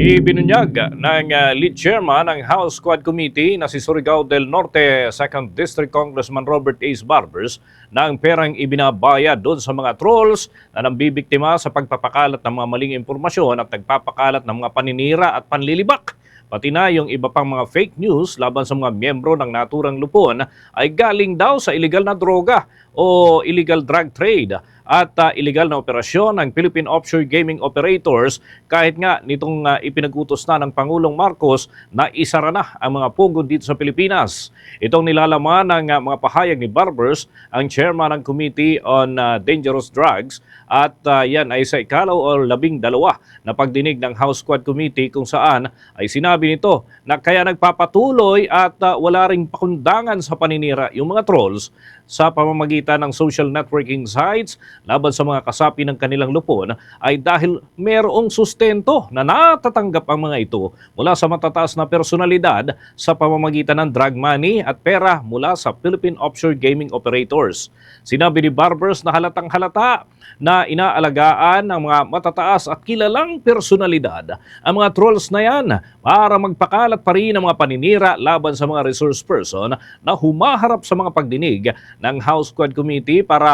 Ibinunyag ng uh, lead chairman ng House Squad Committee na si Surigao del Norte 2nd District Congressman Robert Ace Barbers na ang perang ibinabayad doon sa mga trolls na nambibiktima sa pagpapakalat ng mga maling impormasyon at nagpapakalat ng mga paninira at panlilibak. Pati na yung iba pang mga fake news laban sa mga miyembro ng naturang lupon ay galing daw sa illegal na droga o illegal drug trade at uh, illegal na operasyon ng Philippine Offshore Gaming Operators kahit nga nitong uh, ipinagutos na ng Pangulong Marcos na isara na ang mga pogo dito sa Pilipinas. Itong nilalaman ng uh, mga pahayag ni Barbers, ang chairman ng Committee on uh, Dangerous Drugs at uh, yan ay sa ikalaw o labing dalawa na pagdinig ng House Squad Committee kung saan ay sinabi nito na kaya nagpapatuloy at uh, wala ring pakundangan sa paninira yung mga trolls sa pamamagitan ng social networking sites laban sa mga kasapi ng kanilang lupon ay dahil mayroong sustento na natatanggap ang mga ito mula sa matataas na personalidad sa pamamagitan ng drug money at pera mula sa Philippine Offshore Gaming Operators. Sinabi ni Barbers na halatang halata na inaalagaan ng mga matataas at kilalang personalidad ang mga trolls na yan para magpakalat pa rin ng mga paninira laban sa mga resource person na humaharap sa mga pagdinig ng House Squad Committee para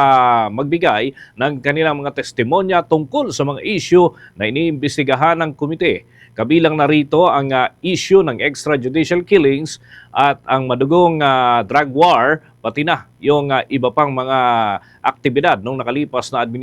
magbigay ng kanilang mga testimonya tungkol sa mga issue na iniimbestigahan ng komite. Kabilang narito ang uh, issue ng extrajudicial killings at ang madugong uh, drug war, pati na yung uh, iba pang mga aktibidad nung nakalipas na administrasyon.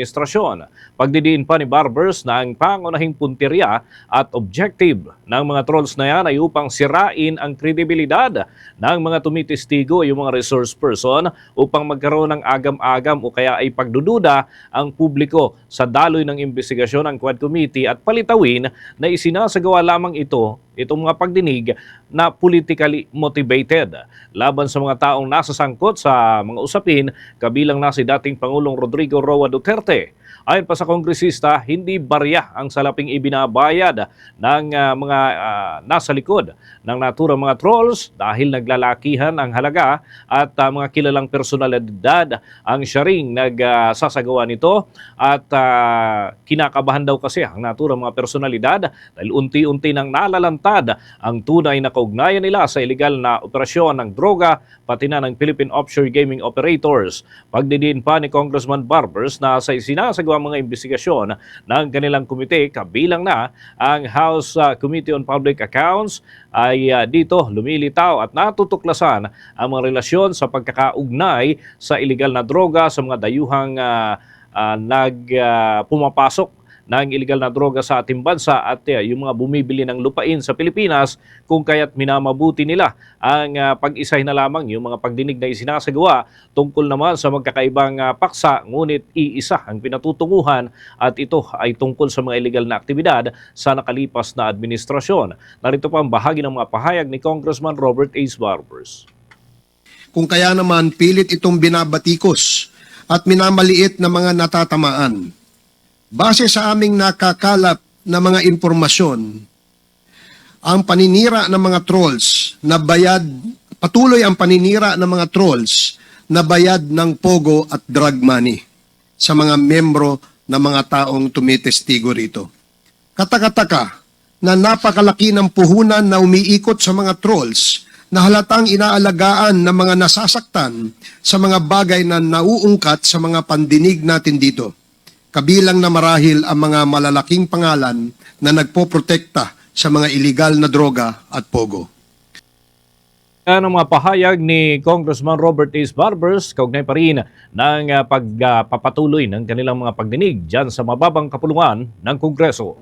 Pagdidiin pa ni Barbers na ang pangunahing puntirya at objective ng mga trolls na yan ay upang sirain ang kredibilidad ng mga tumitestigo yung mga resource person upang magkaroon ng agam-agam o kaya ay pagdududa ang publiko sa daloy ng investigasyon ng Quad Committee at palitawin na isinasagawa lamang ito itong mga pagdinig na politically motivated laban sa mga taong nasasangkot sa mga usapin kabilang na si dating Pangulong Rodrigo Roa Duterte. Ayon pa sa kongresista, hindi barya ang salaping ibinabayad ng uh, mga uh, nasa likod ng naturang mga trolls dahil naglalakihan ang halaga at uh, mga kilalang personalidad ang siya ring nagsasagawa uh, nito at uh, kinakabahan daw kasi ang naturang mga personalidad dahil unti-unti nang nalalantad ang tunay na kaugnayan nila sa illegal na operasyon ng droga pati na ng Philippine Offshore Gaming Operators. Pagdidiin pa ni Congressman Barbers na sa isinasagawa mga investigasyon ng kanilang komite kabilang na ang House uh, Committee on Public Accounts ay uh, dito lumilitaw at natutuklasan ang mga relasyon sa pagkakaugnay sa illegal na droga sa mga dayuhang uh, uh, nag uh, pumapasok ng illegal na droga sa ating bansa at uh, yung mga bumibili ng lupain sa Pilipinas kung kaya't minamabuti nila ang uh, pag-isay na lamang yung mga pagdinig na isinasagawa tungkol naman sa magkakaibang uh, paksa ngunit iisa ang pinatutunguhan at ito ay tungkol sa mga illegal na aktibidad sa nakalipas na administrasyon. Narito pa ang bahagi ng mga pahayag ni Congressman Robert Ace Barbers. Kung kaya naman pilit itong binabatikos at minamaliit na mga natatamaan Base sa aming nakakalap na mga impormasyon, ang paninira ng mga trolls na bayad, patuloy ang paninira ng mga trolls na bayad ng pogo at drug money sa mga membro ng mga taong tumitestigo rito. Katakataka na napakalaki ng puhunan na umiikot sa mga trolls na halatang inaalagaan ng mga nasasaktan sa mga bagay na nauungkat sa mga pandinig natin dito kabilang na marahil ang mga malalaking pangalan na nagpoprotekta sa mga iligal na droga at pogo. Yan ang mga pahayag ni Congressman Robert Ace Barbers, kaugnay pa rin ng uh, pagpapatuloy uh, ng kanilang mga pagdinig dyan sa mababang kapulungan ng Kongreso.